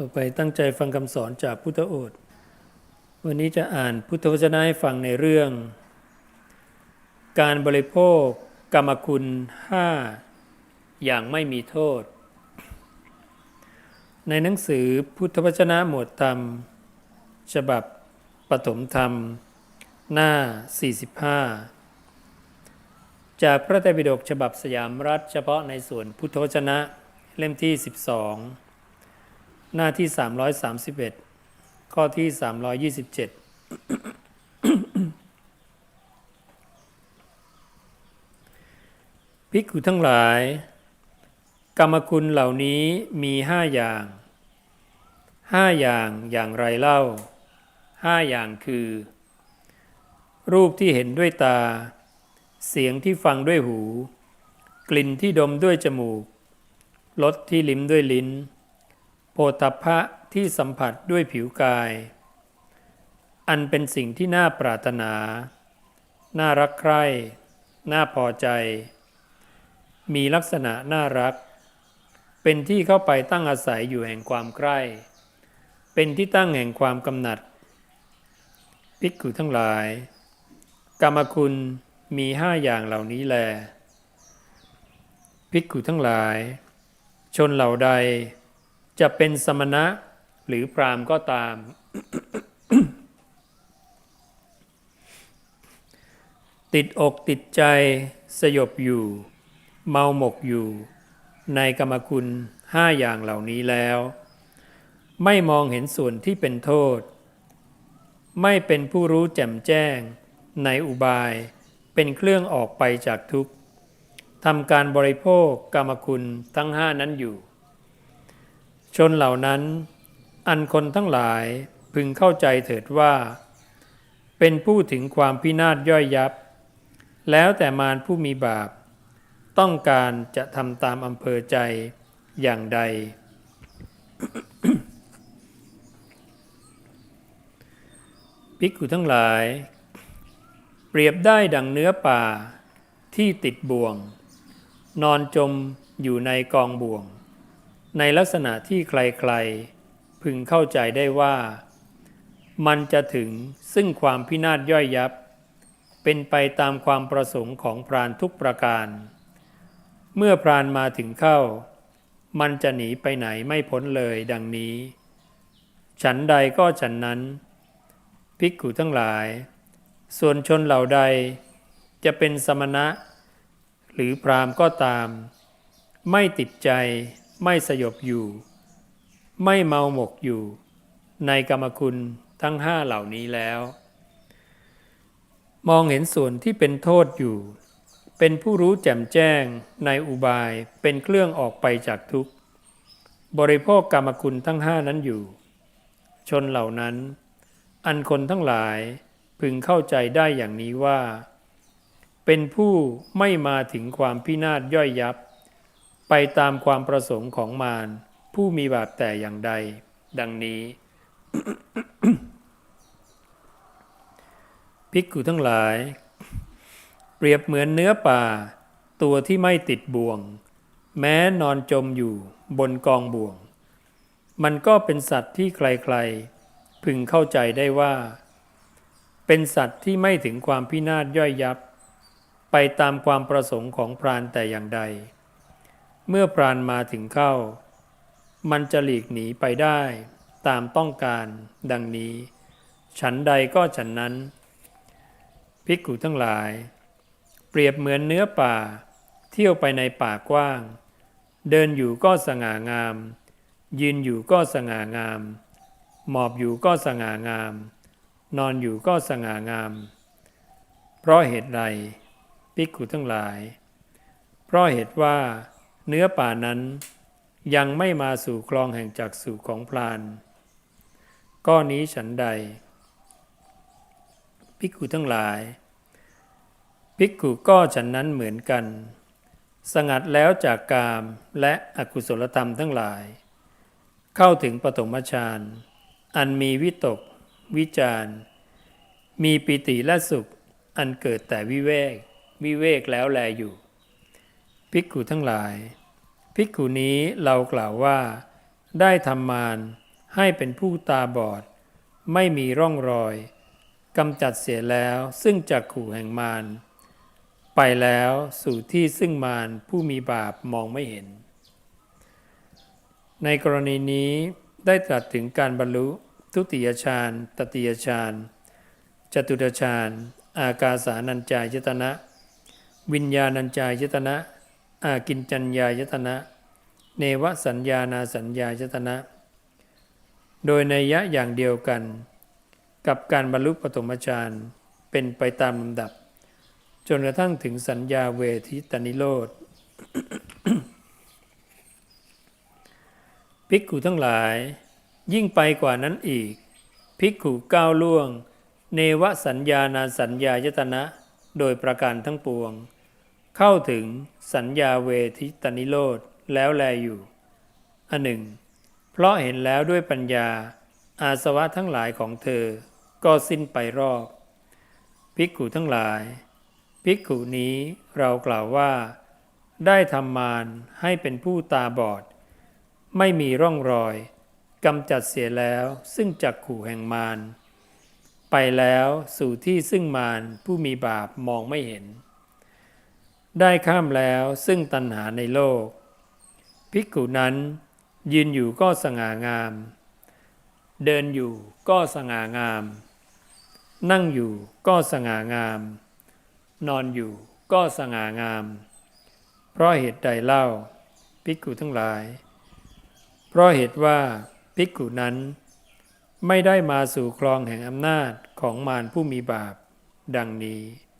ต่อไปตั้งใจฟังคำสอนจากพุทธโอษฐ์วันนี้จะอ่านพุทธวจนะให้ฟังในเรื่อง การบริโภคกรรมคุณห้าอย่างไม่มีโทษ ในหนังสือพุทธวจนะหมวดธรรม ฉบับปฐมธรรม หน้า 45 จากพระไตรปิฎกฉบับสยามรัฐเฉพาะในส่วนพุทธวจนะเล่มที่ 12 หน้าที่ 331 ข้อที่ 327 ภิกขุทั้งหลาย กรรมคุณเหล่านี้มีห้าอย่างห้าอย่างอย่างไรเล่าห้าอย่างคือ รูปที่เห็นด้วยตา เสียงที่ฟังด้วยหู กลิ่นที่ดมด้วยจมูกรสที่ลิ้มด้วยลิ้น โพธพะที่สัมผัสด้วยผิวกาย อันเป็นสิ่งที่น่าปรารถนา น่ารักใคร่ น่าพอใจ มีลักษณะน่ารัก เป็นที่เข้าไปตั้งอาศัยอยู่แห่งความใกล้ เป็นที่ตั้งแห่งความกำหนัดภิกขุทั้งหลาย กรรมคุณมีห้าอย่างเหล่านี้แลภิกขุทั้งหลาย ชนเหล่าใด จะเป็นสมณะหรือพรามก็ตาม ติดอกติดใจสยบอยู่ เมาหมกอยู่ ในกรรมคุณห้าอย่างเหล่านี้แล้ว ไม่มองเห็นส่วนที่เป็นโทษ ไม่เป็นผู้รู้แจ่มแจ้ง ในอุบายเป็นเครื่องออกไปจากทุกข์ทำการบริโภคกรรมคุณทั้งห้านั้นอยู่ ชนเหล่านั้น อันคนทั้งหลายพึงเข้าใจเถิดว่า เป็นผู้ถึงความพินาศย่อยยับ แล้วแต่มารผู้มีบาป ต้องการจะทำตามอำเภอใจอย่างใด ภิกขุทั้งหลาย เปรียบได้ดังเนื้อป่าที่ติดบ่วง นอนจมอยู่ในกองบ่วง ในลักษณะที่ใครๆพึงเข้าใจได้ว่า มันจะถึงซึ่งความพินาศย่อยยับ เป็นไปตามความประสงค์ของพรานทุกประการ เมื่อพรานมาถึงเข้า มันจะหนีไปไหนไม่พ้นเลยดังนี้ ฉันใดก็ฉันนั้น ภิกขุทั้งหลาย ส่วนชนเหล่าใดจะเป็นสมณะ หรือพรามก็ตาม ไม่ติดใจ ไม่สยบอยู่ ไม่เมาหมกอยู่ ในกรรมคุณทั้งห้าเหล่านี้แล้ว มองเห็นส่วนที่เป็นโทษอยู่ เป็นผู้รู้แจ่มแจ้งในอุบายเป็นเครื่องออกไปจากทุกข์ บริโภคกรรมคุณทั้งห้านั้นอยู่ ชนเหล่านั้น อันคนทั้งหลายพึงเข้าใจได้อย่างนี้ว่า เป็นผู้ไม่มาถึงความพินาศย่อยยับ ไปตามความประสงค์ของมารผู้มีบาปแต่อย่างใด ดังนี้ ภิกขุทั้งหลาย เปรียบเหมือนเนื้อป่า ตัวที่ไม่ติดบ่วง แม้นอนจมอยู่บนกองบ่วง มันก็เป็นสัตว์ที่ใครๆ พึงเข้าใจได้ว่า เป็นสัตว์ที่ไม่ถึงความพินาศย่อยยับ ไปตามความประสงค์ของพรานแต่อย่างใด เมื่อพรานมาถึงเข้า มันจะหลีกหนีไปได้ตามต้องการดังนี้ ฉันใดก็ฉันนั้นภิกขุทั้งหลาย เปรียบเหมือนเนื้อป่า เที่ยวไปในป่ากว้าง เดินอยู่ก็สง่างาม ยืนอยู่ก็สง่างาม หมอบอยู่ก็สง่างาม นอนอยู่ก็สง่างาม เพราะเหตุใดภิกขุทั้งหลาย เพราะเหตุว่า เนื้อป่านั้นยังไม่มาสู่คลองแห่งจักสู่ของพรานก้อนนี้ฉันใด ภิกขุทั้งหลาย ภิกขุก็ฉันนั้นเหมือนกัน สงัดแล้วจากกามและอกุศลธรรมทั้งหลาย เข้าถึงปฐมฌานอันมีวิตก วิจารมีปิติและสุขอันเกิดแต่วิเวก วิเวกแล้วแลอยู่ ภิกขุทั้งหลาย ภิกขุนี้เรากล่าวว่า ได้ทำมารให้เป็นผู้ตาบอด ไม่มีร่องรอยกำจัดเสียแล้วซึ่งจักขู่แห่งมารไปแล้วสู่ที่ซึ่งมารผู้มีบาปมองไม่เห็น ในกรณีนี้ได้ตรัสถึงการบรรลุทุติยฌานตติยฌานจตุตฌานอากาสานัญจายตนะ วิญญาณัญจายตนะ อากินจัญญายตนะ เนวสัญญานาสัญญายตนะ โดยในยะอย่างเดียวกัน กับการบรรลุปฐมฌานเป็นไปตามลำดับ จนกระทั่งถึงสัญญาเวทิตนิโรธภิกขุทั้งหลาย ยิ่งไปกว่านั้นอีก ภิกขุก้าวล่วง เนวสัญญานาสัญญายตนะ โดยประการทั้งปวง เข้าถึงสัญญาเวทิตนิโรธแล้วแลอยู่ อันหนึ่ง เพราะเห็นแล้วด้วยปัญญา อาสวะทั้งหลายของเธอ ก็สิ้นไปรอบภิกขุทั้งหลาย ภิกขุนี้เรากล่าวว่า ได้ทำมารให้เป็นผู้ตาบอด ไม่มีร่องรอยกำจัดเสียแล้วซึ่งจักขู่แห่งมารไปแล้วสู่ที่ซึ่งมารผู้มีบาปมองไม่เห็น ได้ข้ามแล้วซึ่งตัณหาในโลก ภิกขุนั้น ยืนอยู่ก็สง่างาม เดินอยู่ก็สง่างาม นั่งอยู่ก็สง่างาม นอนอยู่ก็สง่างาม เพราะเหตุใดเล่า ภิกขุทั้งหลาย เพราะเหตุว่าภิกขุนั้น ไม่ได้มาสู่ครองแห่งอำนาจของมารผู้มีบาป ดังนี้